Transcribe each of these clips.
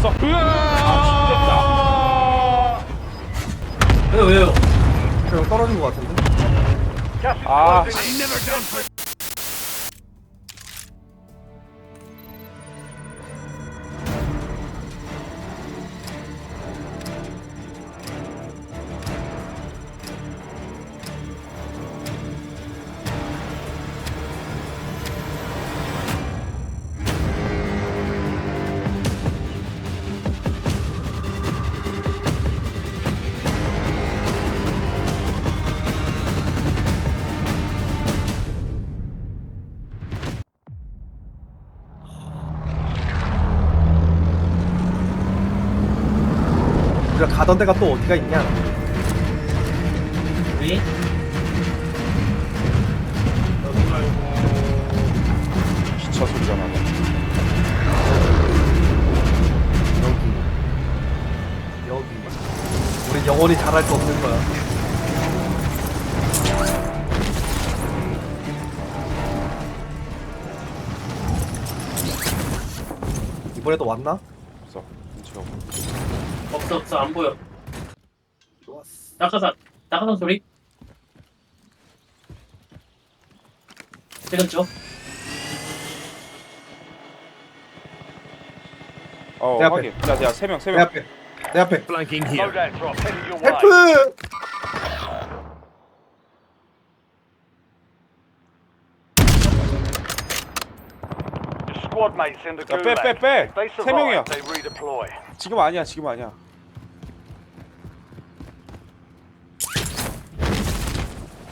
죽었어. 으아! 왜요 왜요? 그냥 떨어진 것 같은데? 아, 가 가던 데가 또 어디가 있냐? 왜? 기차 소리가 나네. 여기 여기 우리 영원히 잘할 수 없는 거야 이번에도 왔나? 없어. 근처. 없어 없어 안 보여. 좋았어 낙하산 낙하산 소리? 되겠죠? 어, 내 앞에. 확인. 야, 야, 세 명, 세내 명. 앞에 내 앞에 Flanking here. Loadout drop headed your way. 헬프! Your squad mates in the 야, gulag. 빼, 빼, 빼. If they 세 명이야. survive, they redeploy. 지금 아니야, 지금 아니야.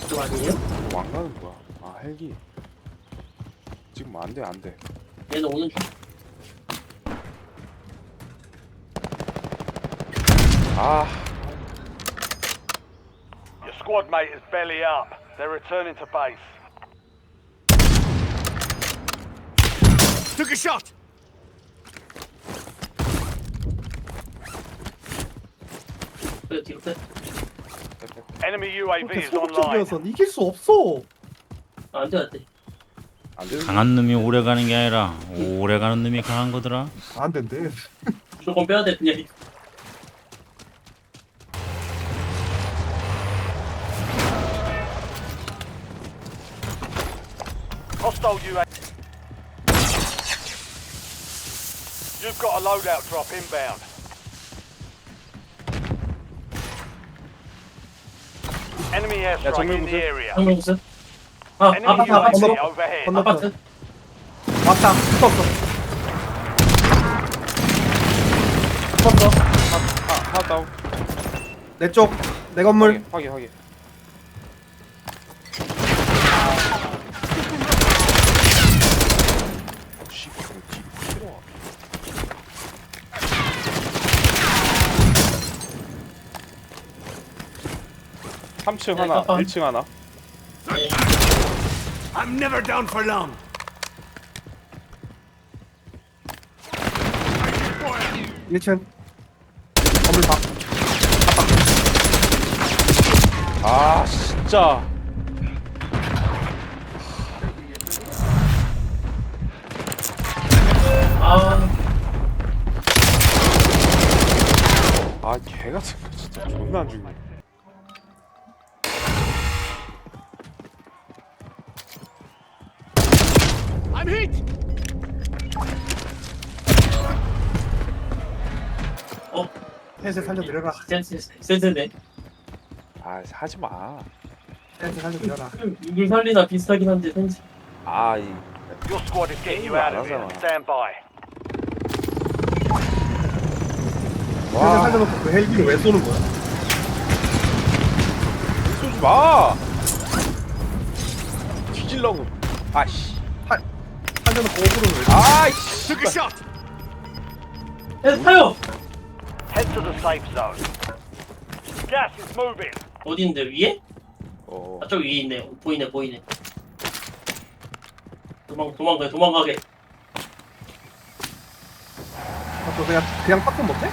그거 아니에요? 왕 가는 뭐야? 아, 헬기. 지금 안 돼, 안 돼. 얘는 오는 중. 아, Your squad mate is belly up. They're returning to base. Took a shot. 빼 뒤로 빼. Enemy UAV is online. 소극적이어서 이길 수 없어 아, 안돼 안돼. 안 돼. 강한 놈이 오래 가는 게 아니라 오래 가는 놈이 강한 거더라. 안 된대 무조건 빼야 돼 그냥. Hostile UAV. You've got a loadout drop inbound. Enemy airstrike 정밀 in area. 한명무슨 아 Enemy 아파트 아파, 아파트 UAV overhead. 건너- 아파트. 왔다 붙었어 붙었어. 하, 하나 다운. 내쪽 내 건물 확인, 확인, 확인. 3층 하나, 네, 깜빡. 1층 하나. I'm never down for long. 일층 건물 방 아, 진짜. 아, 아, 개같은 진짜 존나 안 죽네. 어. 셋에 살려드려라 센스 센스네. 아, 하지 마. 셋에 살려드려라 누굴 살리나 비슷하긴 한데 센스. 아, 이 Your squad is getting you out 안 of here. Stand by. 셋에 살려놓고 그 헬기를 왜 쏘는 거야? 쏘지 마. 뒤질라고. 아씨. 살려놓고 오브를 왜 아이씨. Took a shot. 에 타요. Head to the safe zone. Gas is moving. 어디 있는데 위에? 어. 아저 위에 있네. 보이네 보이네. 도망 도망가 도망가게. 아, 또 그냥 그냥 팝콘 못해?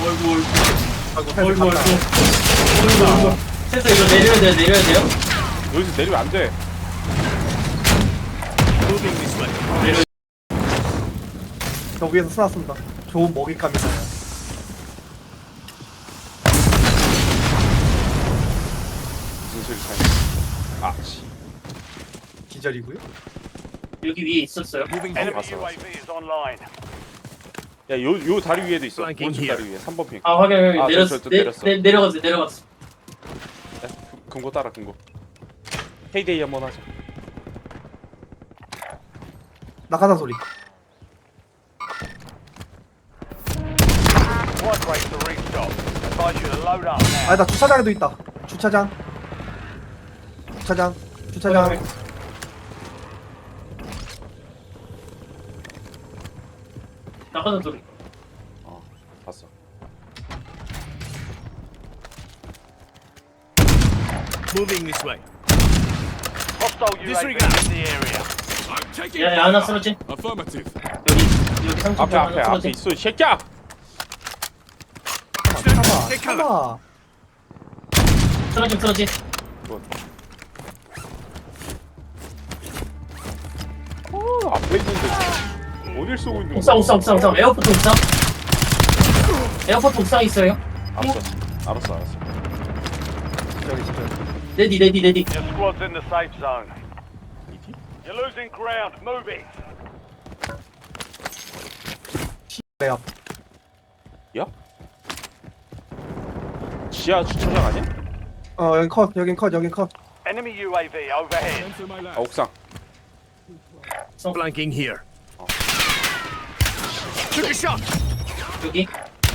어이구 어이구 아이고 어이구 어이구 셋에 어이구 갔다 어이구. 센스 이거 내려야 돼요 내려야 돼요. 여기서 내리면 안 돼. 저 위에서 쏘았습니다. 좋은 먹잇감이다. 무슨 소리 차이? 아 씨. 기절이고요. 여기 위에 있었어요. Enemy here. 봤어, 봤어. UAV is online. 야 요 요 다리 위에도 있어. Flanking 오른쪽 here. 다리 위에 3번 핑. 아 확인 확인 아, 저, 내렸어 저, 저 내, 내렸어. 내, 내려갔어 내려갔어 야, 금- 금고 따라 금고. 헤이데이 한번 하자. 낙하산 소리. Squad breaks to restock. Advise you to load up now. 아니다 주차장에도 있다. 주차장. 주차장. 주차장. 나가는 소리 어 봤어. Moving this way. Hostile UAV in the area. Taking 야야 하나 쓰러진 Affirmative. 여기 여기 앞에 하나 앞에 앞에 있어 이 새끼야. 참아. Take 참아. cover. 쓰러진 쓰러진 어 앞에 있는데 어딜 쏘고 있는 옥상 옥상 옥상 옥상 에어포트 옥상 에어포트 옥상 있어요 알았어 알았어 알았어. 레디 레디 레디 Your squad's in the safe zone. You're losing ground. Move it. 내 앞. 야? 지하 주차장 아니야? 어 여긴 컷. 여긴 컷. 여긴 컷. Enemy UAV overhead. 아. 옥상. Flanking here. Took a shot. 여기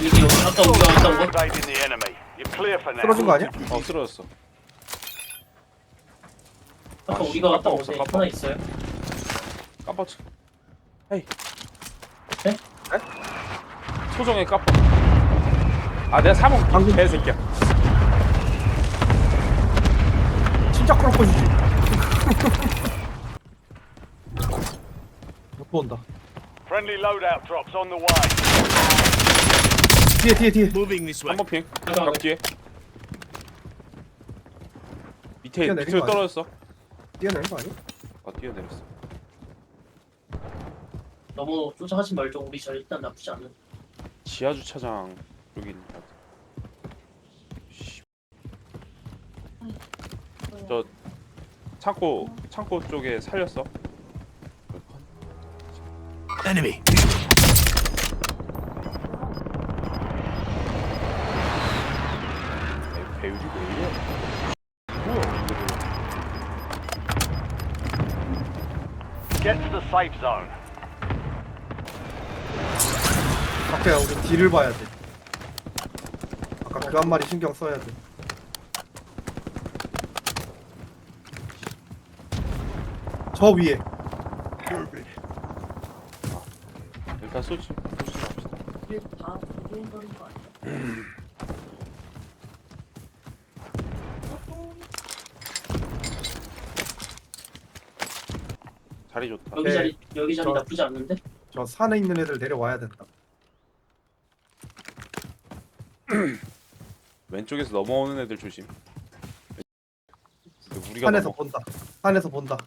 여기 여기 아까 우리가 왔던 곳 Evading the enemy. You're clear for now. 쓰러진 거 아니야? 어 쓰러졌어. 아까 아, 우리가 왔던 깜빡 곳에 깜빡. 하나 있어요 깜빡. 헤이. 네? 소정의 깜빡. 아 내가 사먹 방금- 개새끼야. 진짜 크로커지지. 못 본다. Friendly loadout drops on the way. 뒤에 뒤에 뒤에. Moving this way. 3번 핑. 잠깐만. 벽 뒤에. 밑에 뛰어내린 밑으로 거 아니야? 떨어졌어. 뛰어내는 거 아니야? 아 뛰어내렸어. 너무 쫓아가지 말죠 우리 저 일단 나쁘지 않은 지하 주차장 여기 있는 것 같아. 씨. 저 창고 창고 쪽에 살렸어. Enemy. 배- 배율이 왜 이래? Safe zone. 박태야 우리 뒤를 봐야 돼. 아까 그 한 마리 신경 써야 돼. 저 위에. 일단 쏘지. 쏘지 맙시다. 자리 좋다. 여기 네. 자리 여기 자리 저- 나쁘지 않는데 저 산에 있는 애들 내려와야 된다. 왼쪽에서 넘어오는 애들 조심. 근데 우리가 산에서 넘어. 본다. 산에서 본다.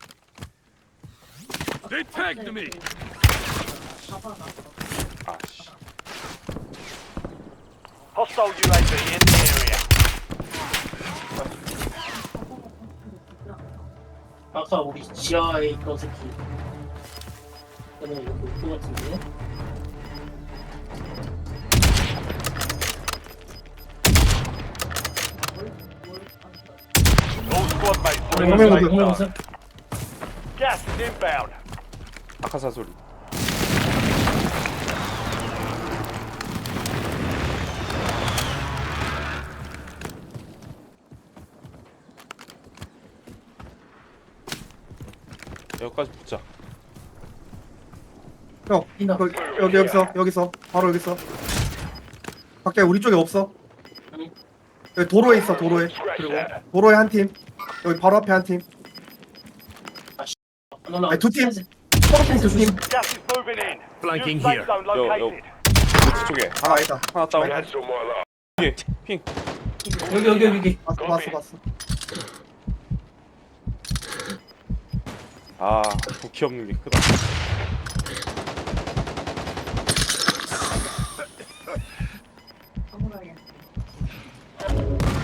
They tagged me. 아 씨. Hostile UAV in the area. 아까 우리 지하에 있던 새끼 얘는 여기 올것 같은데 All squad mates are in 오면 the 오면 safe 오면 zone. Gas is inbound. 아카사 소리. 여기까지 붙자. 형, 있나? 그, 여기 여기서 여기서 바로 여기서. 밖에 우리 쪽에 없어. 응. 여기 도로에 있어 도로에. 그리고 도로에 한 팀. 여기 바로 앞에 한 팀. 안 올라가 아니, 두 팀. 초록팀 두 팀. Gas is moving in. Flanking New safe here. zone Yo, yo. located. 왼쪽 쪽에 아 아니다. 하나 다운. 뒤에 핑. 여기 여기 여기 봤어 봤어 봤어. 아게 크다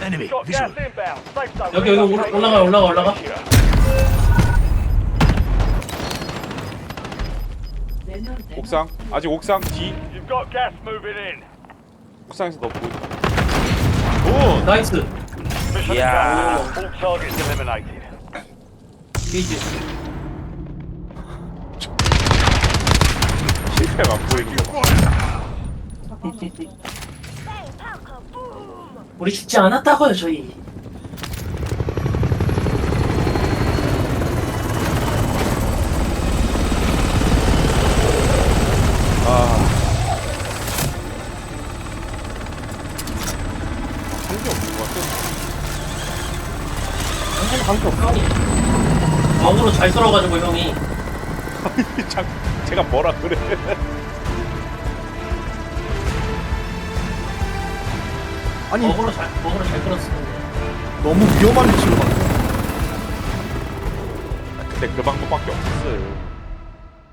Enemy Got visual. gas inbound. Safe zone. 여기 여기 올라- 올라가 올라가 올라가 옥상 아직 옥상 뒤 You've got gas moving in. 옥상에서 너 보인다 오 나이스 Mission Yeah. failed. All targets eliminated. 게이지 실패만 보이는 거 봐. 우리 죽지 않았다고요 저희 아 한 게 없는 것 같아 한번 관계 없어. 마음으로 잘 썰어가지고 형이 참, 제가 뭐라 그래. 아니 먹으로 잘 먹으로 잘 썰었어 너무 위험한 위치로 갔어. 근데 그 방법밖에 없었어요.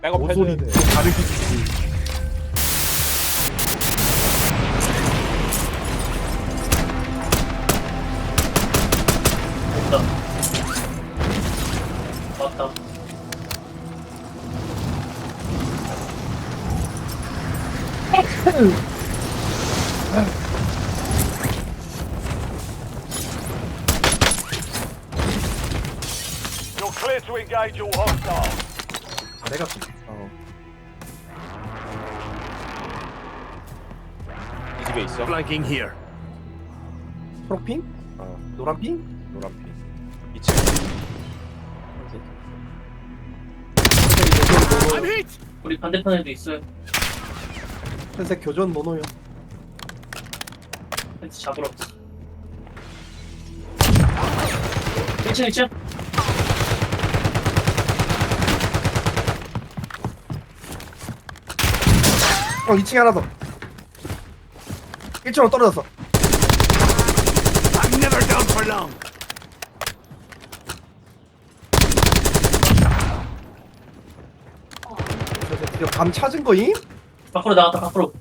백업 해줘야 모서리 돼 다르게 주지. 됐다. 맞다 You're clear to engage all hostiles. 내가 좀. 어. 이 집에 있어 Flanking here. 초록핑? 어 노란핑? 노란빛 2층 I'm hit. 우리 반대편에도 있어요 흰색 교전 모노요. 펜스 잡으러 1층 1층 어 2층에 하나 더. 1층으로 떨어졌어. I'm never down for long. 그래서 드디어 감 찾은 거임? 밖으로 나갔다 밖으로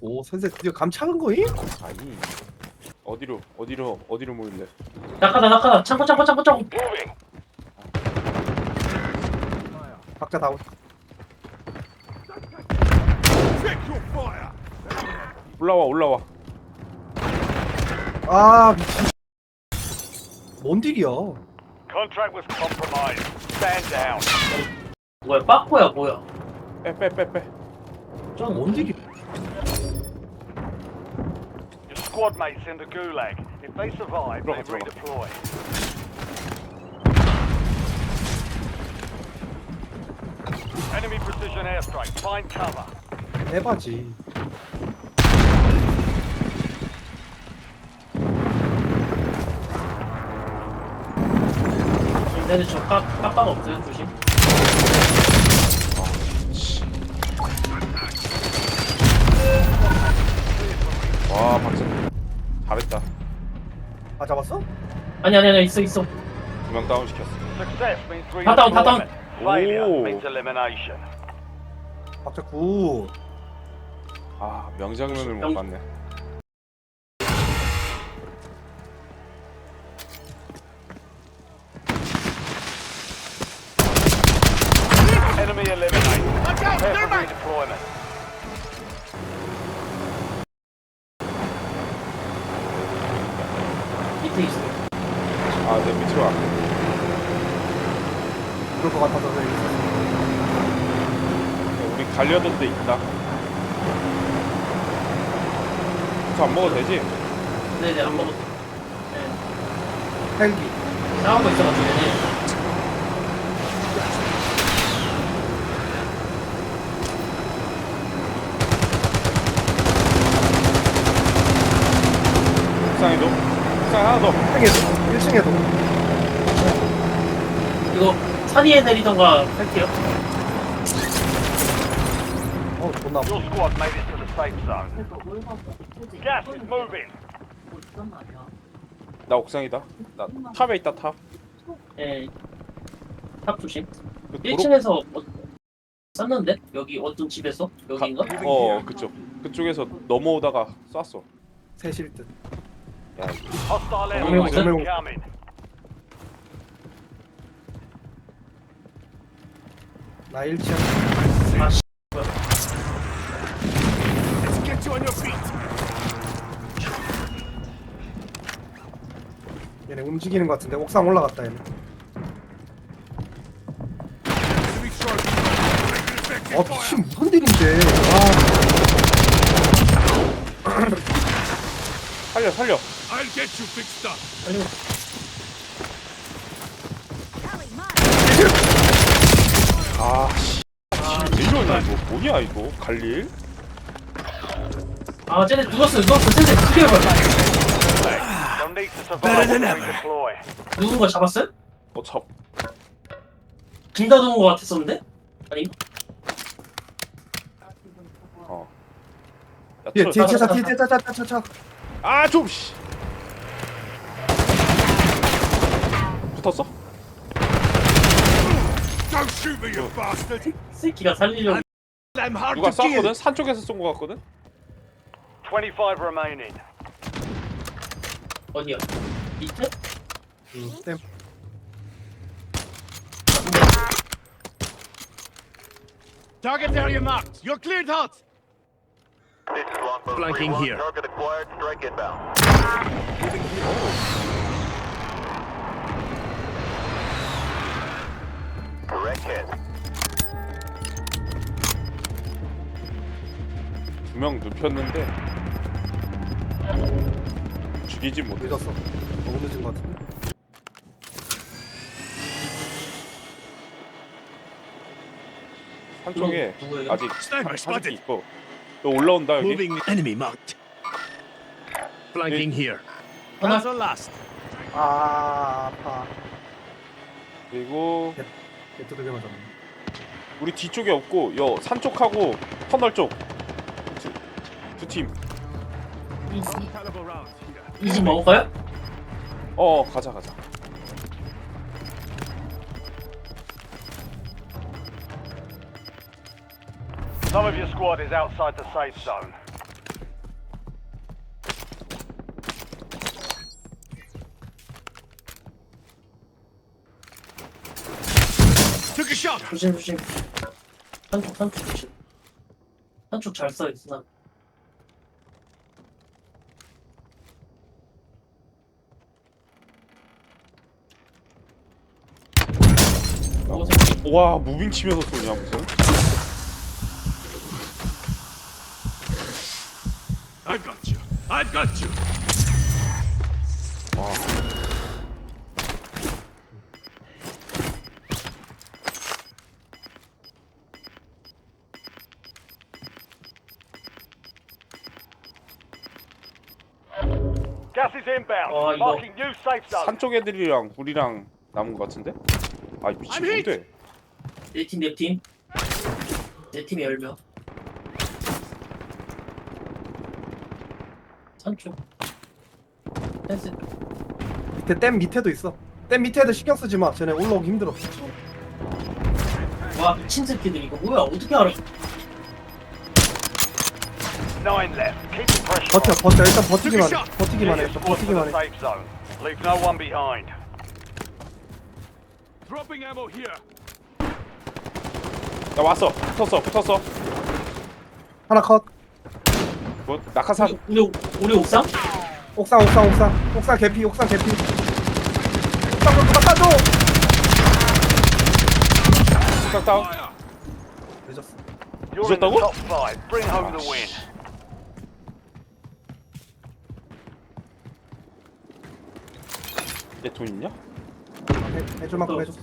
오 선생 드디어 감 찾은 거임? 아니 어디로 어디로 어디로 모일래 낙하다 낙하다 창고 창고 창고 창고. 각자 다운. 올라와 올라와 아 미친. 뭔 딜이야? Contract was compromised. Stand down. 뭐야 빠꾸야 뭐야 빼 빼 빼빼 뭔 딜이? Your squad mates in the gulag. If they survive, they Right, right. redeploy. Enemy precision airstrike. Find cover. 해봐지. 근데 저 까, 깜빡 없어요 조심 와 박수 잘했다 아 잡았어? 아니 아니 아니 있어 있어 두명 다운 시켰어 Success means Cut down, cut down. redeployment. Failure Ooh. means elimination. 박자 구. 아 명장면을 못 명- 봤네 내 밑으로 와 그럴 것 같아서 여기 있었어. 우리 갈려던 데 있다 저안 먹어도 되지? 네네 안 먹었어 네 헬기. 싸우고 있어가지고 얘네 옥상에도 옥상 하나 더 1층에도. 1층에도. 이거 산 위에 내리던가 할게요 어 존나. Your squad made it to the safe zone. Gas is moving. 나 옥상이다. 나 탑에 있다 탑. 예. 탑 조심. 그 도로- 1층에서 어, 쐈는데? 여기 어떤 집에서? 여기인가? 어 그쪽 그쪽에서 넘어오다가 쐈어. 셋일 듯. 야 Hostile move, don't move. incoming. 나 1층. 아, 씨. Let's get you on your feet. 얘네 움직이는 것 같은데 옥상 올라갔다 얘네. Enemy. Effective 어. 미친 무슨 딜인데. 아 살려 살려. I'll get you fixed up. 아 씨. 왜 이러냐 이거 뭐냐 이거 갈릴? 아 쟤네 누웠어 누웠어 쟤네 죽여봐 You'll need to survive and redeploy. 누군 거 잡았어요? 어 참 둘 다 누운 거 같았었는데? 아니 어. 야, 뒤에 틀어. 차차 뒤에 차차 차차 차. 아, 좀 씨. 붙었어? Don't shoot me, you bastard. 새끼가 살리려고 I'm hard 누가 to kill. 쐈거든? 산 쪽에서 쏜 거 같거든? 25 remaining. 어디야? 밑에? 음, 땜. Target area marked. You're cleared hot. This is Longbow Flanking 3-1. here. Target acquired. Strike inbound. Hit. 두 명 눕혔는데 죽이지 못해. 늦었어. 너무 늦은 것 같은데. 산 쪽에 누구- 누구예요? 아직 Sniper spotted. 있고. 또 올라온다 여기. Moving enemy marked. Flanking here. 하나 a last. 아 아파. 그리고 얘 두들겨 맞았네. 우리 뒤쪽에 없고 여산 쪽하고 터널 쪽. 두, 두 팀. Caliber round here. 이집 먹을까요? 어 가자 가자. Some of your squad is outside the safe zone. Took a shot. 조심 조심 한쪽 한쪽 조심 한쪽 잘 써있어 나 어, 새끼. 와 무빙 치면서 쏘냐 무슨? I've got you. I've got you. Gas is inbound. Oh, you Marking new safe zone. 산쪽 애들이랑 우리랑 남은 거 같은데? 아 미친 I'm hit. 뭔데? 내팀 내 팀 내 팀이 10명 산쪽 펜스 밑에 댐 밑에도 있어. 댐 밑에도 신경 쓰지 마. 쟤네 올라오기 힘들어. 와 미친 새끼들 이거 뭐야 어떻게 알아 Nine left. Keep the pressure 버텨 on. 버텨 일단 버티기만 해. 버티기만 해. your support to 버티기만 the 해. safe zone. Leave no one behind. Dropping ammo here. 나 왔어. 붙었어. 붙었어. 하나 컷. 뭐 낙하산. 우리 우리, 우리 옥상? 옥상 옥상 옥상 옥상 개피 옥상 개피. 옥상 좀 닦아줘. 옥상 다운. Fire. 늦었어. You're in the 있었다고? top five. Bring home the win. 얘돈 있냐? 해, 해줄 만큼 해줬어.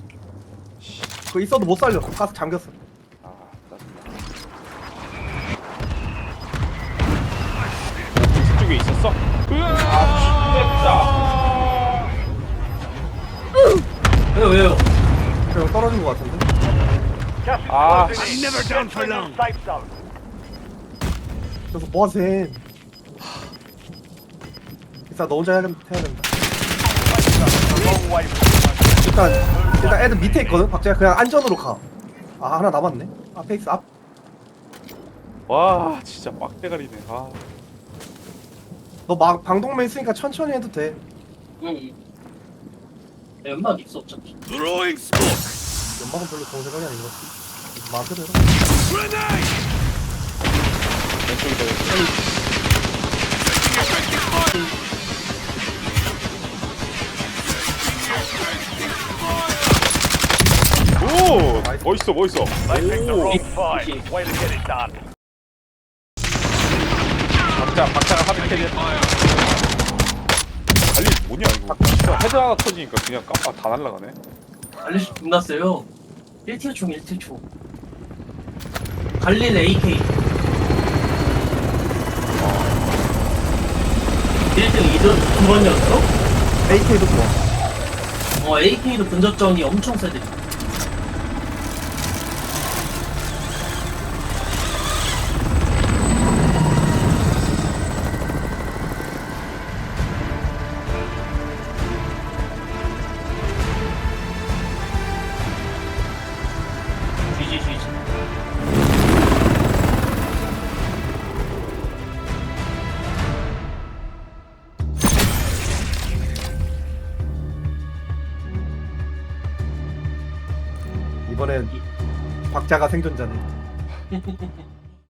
그거 있어도 못 살려. 가스 잠겼어. 아 짜증나. 저쪽에 있었어? 아 왜요 왜요 그냥 떨어진 것 같은데. Safe zone. 그래서 뭐 하셈. 일단 너 혼자 해야, 된- 해야 된다. 일단 일단 애들 밑에 있거든. 박재가 그냥 안전으로 가. 아 하나 남았네. 앞에 있어. 앞. 와 진짜 빡대가리네 아 너막 방독면 있으니까 천천히 해도 돼. 응. 연막 있어 어차피. Throwing smoke. 연막은 별로 좋은 생각이 아닌 것 같아. 마음대로 해라. Grenade. 왼쪽이다 오 멋있어 멋있어 They picked the 오 wrong fight. Way to get it done. 박자 박자가 캐리 달리 뭐냐 이거 진짜 헤드 하나 터지니까 그냥 깜빡 다 날라가네 갈릴 끝났어요. 1티어 총 1티어 총. 갈릴 AK. 1등 2등 2번이었어? AK도 좋아. 어 AK도 근접전이 엄청 세대. 박자가 생존자네.